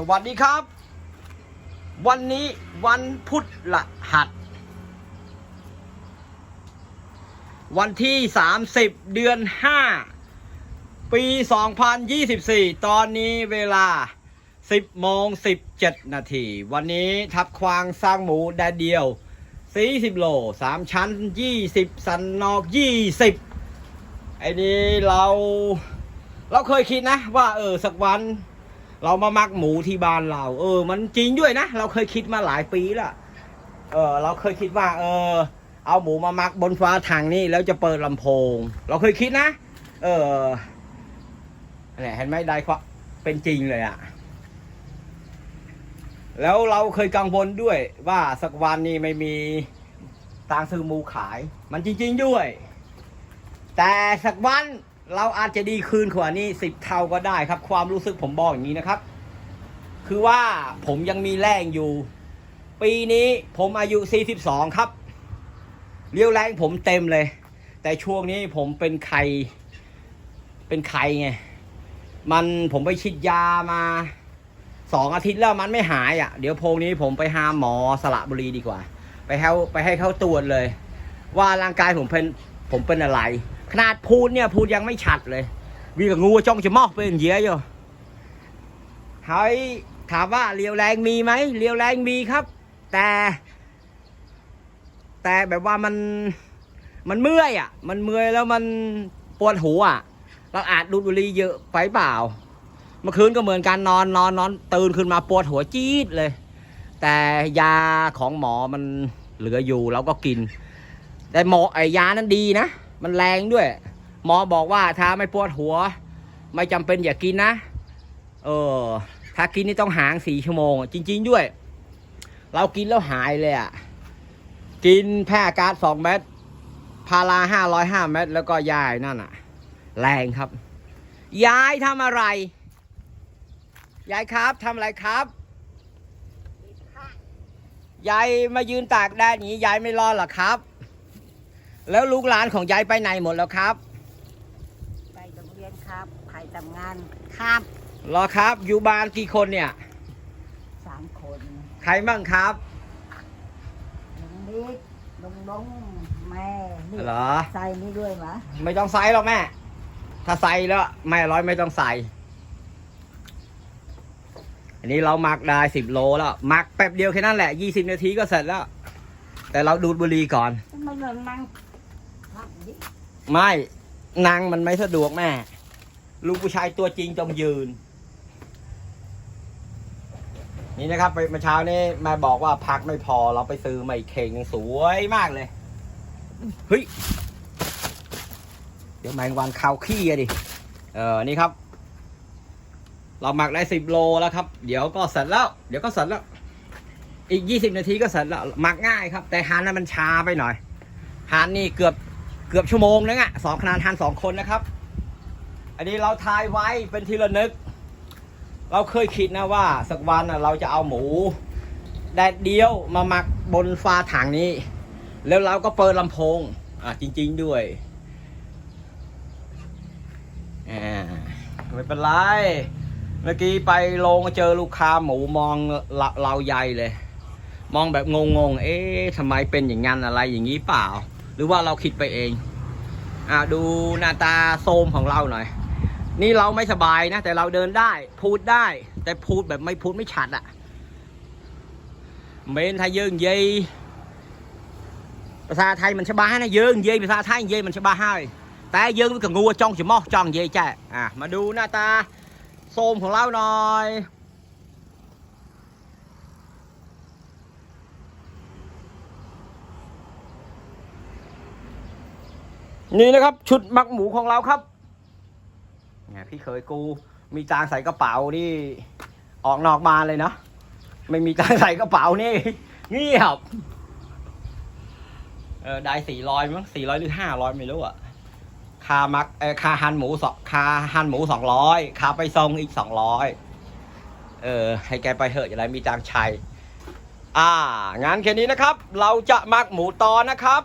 สวัสดีครับ วันนี้วันพุธละหัสวันที่ 30 เดือน 5 ปี 2024 ตอนนี้เวลา 10โมง17 นาที วันนี้ทับควางสร้างหมูแดดเดียว 40 โล 3 ชั้น 20 สันนอก 20 ไอ้นี้เรา เราเคยคิดนะว่าเออสักวัน เรามามักหมูที่บ้านเรา เออ มันจริงด้วยนะ เราเคยคิดมาหลายปีล้วเออ เราเคยคิดว่า เออ เอาหมูมามักบนฟ้าทางนี่แล้วจะเปิดลำโพง เราเคยคิดนะ เออเนี่ยเห็นไหมได้ความเป็นจริงเลยอะแล้วเราเคยกังวลด้วยว่าสักวันนี้ไม่มีตางซื้อหมูขาย มันจริง ๆด้วย แต่สักวัน เราอาจจะดีคืนกว่านี้สิบเท่าก็ได้ครับ ความรู้สึกผมบอกอย่างนี้นะครับ คือว่าผมยังมีแรงอยู่ ปีนี้ผมอายุ 42 ครับ เรียวแรงผมเต็มเลย แต่ช่วงนี้ผมเป็นไข่เป็นไข่ไง มันผมไปฉีดยามาสองอาทิตย์แล้วมันไม่หายอะ เดี๋ยวโพงนี้ผมไปหาหมอสระบุรีดีกว่า ไปให้ไปให้เขาตรวจเลย ว่าร่างกายผมเป็นผมเป็นอะไร ขนาดพูดเนี่ยพูดยังไม่ชัดเลยวีกับงูจ้องจะมอกเป็นเยอะอยู่เฮ้ยถามว่าเรียวแรงมีไหมเรียวแรงมีครับ แต่ แต่แบบว่ามันมันเมื่อยอะ มันเมื่อยแล้วมันปวดหัวอะ เราอาจดูดบุหรี่เยอะไปเปล่า เมื่อคืนก็เหมือนกันนอนนอนนอนตื่นขึ้นมาปวดหัวจี๊ดเลย แต่ยาของหมอมันเหลืออยู่เราก็กิน แต่หมอไอ้ยานั้นดีนะ มันแรงด้วย หมอบอกว่าถ้าไม่ปวดหัว ไม่จำเป็นอย่ากินนะ เออ ถ้ากินนี่ต้องหางสี่ชั่วโมง จริง ๆด้วย เรากินแล้วหายเลยอะ กินแพ้อากาศสองเม็ดพาราห้าร้อยห้าเม็ดแล้วก็ยายนั่นอะ แรงครับ ยายทำอะไร ยายครับทำอะไรครับยายมายืนตากแดดอย่างนี้ยายไม่ร้อนเหรอครับ แล้วลูกหลานของยายไปไหนหมดแล้วครับ ไปโรงเรียนครับใครทำงานครับรอครับ อยู่บ้านกี่คนเนี่ยสามคนใครบ้างครับลุงนิดลุงลงแม่นี่เหรอ ใส่นี่ด้วยมะไม่ต้องใส่หรอกแม่ ถ้าใส่แล้วไม่อร้อยไม่ต้องใส่ อันนี้เราหมักได้สิบโลแล้วหมักแป๊บเดียวแค่นั้นแหละยี่สิบนาทีก็เสร็จแล้ว แต่เราดูดบุหรี่ก่อน ทำไมเรานั่งพักดิ ไม่นางมันไม่สะดวกแม่ลูกผู้ชายตัวจริงต้องยืน นี่นะครับไปเมื่อเช้านี้แม่บอกว่าพักไม่พอเราไปซื้อมาอีกเข่งหนึ่งสวยมากเลยเฮ้ยเดี๋ยวแมงวันคาวขี้อะดิเออนี่ครับ เราหมักได้สิบโลแล้วครับ เดี๋ยวก็เสร็จแล้ว เดี๋ยวก็เสร็จแล้ว อีกยี่สิบนาทีก็เสร็จแล้วหมักง่ายครับ แต่ฮานนั้นมันช้าไปหน่อยฮานนี่เกือบ เกือบชั่วโมงนึงอะสองขนาดทานสองคนนะครับ อันนี้เราทายไว้เป็นทีละนึก เราเคยคิดนะว่าสักวันเราจะเอาหมู แดดเดียวมาหมักบนฟ้าถังนี้ แล้วเราก็เปิดลำโพง อะจริง ๆด้วยอ่าไม่เป็นไรเมื่อกี้ไปโรงเจอลูกค้าหมูมองเราใหญ่เลย มองแบบงงๆ เอ๊ะทำไมเป็นอย่างนั้นอะไรอย่างนี้เปล่า หรือว่าเราคิดไปเอง อ่าดูหน้าตาโทรมของเราหน่อย นี่เราไม่สบายนะ แต่เราเดินได้ พูดได้ แต่พูดแบบไม่พูดไม่ชัดอะเมนไทยเยิงเยยภาษาไทยมันชบาให้นะเยิงเยภาษาไทยเยยมันชบาให้แต่เยิงมันก็งูจ้องจะมอกจ้องเยยแจ้อะมาดูหน้าตาโทรมของเราหน่อย นี่นะครับ ชุดมักหมูของเราครับเนี่ยพี่เคยกูมีจานใส่กระเป๋านี่ออกนอกบานเลยนะ ไม่มีจานใส่กระเป๋านี่เงียบเออได้สี่ร้อยมั้งสี่ร้อยหรือห้าร้อยไม่รู้อะคามักเออคาหันหมูสองคาหันหมูสองร้อยคาไปทรงอีกสองร้อยเออ ให้แกไปเถอะอย่าไรมีจางชัยอ่า งานแค่นี้นะครับ เราจะมักหมูตอนะครับ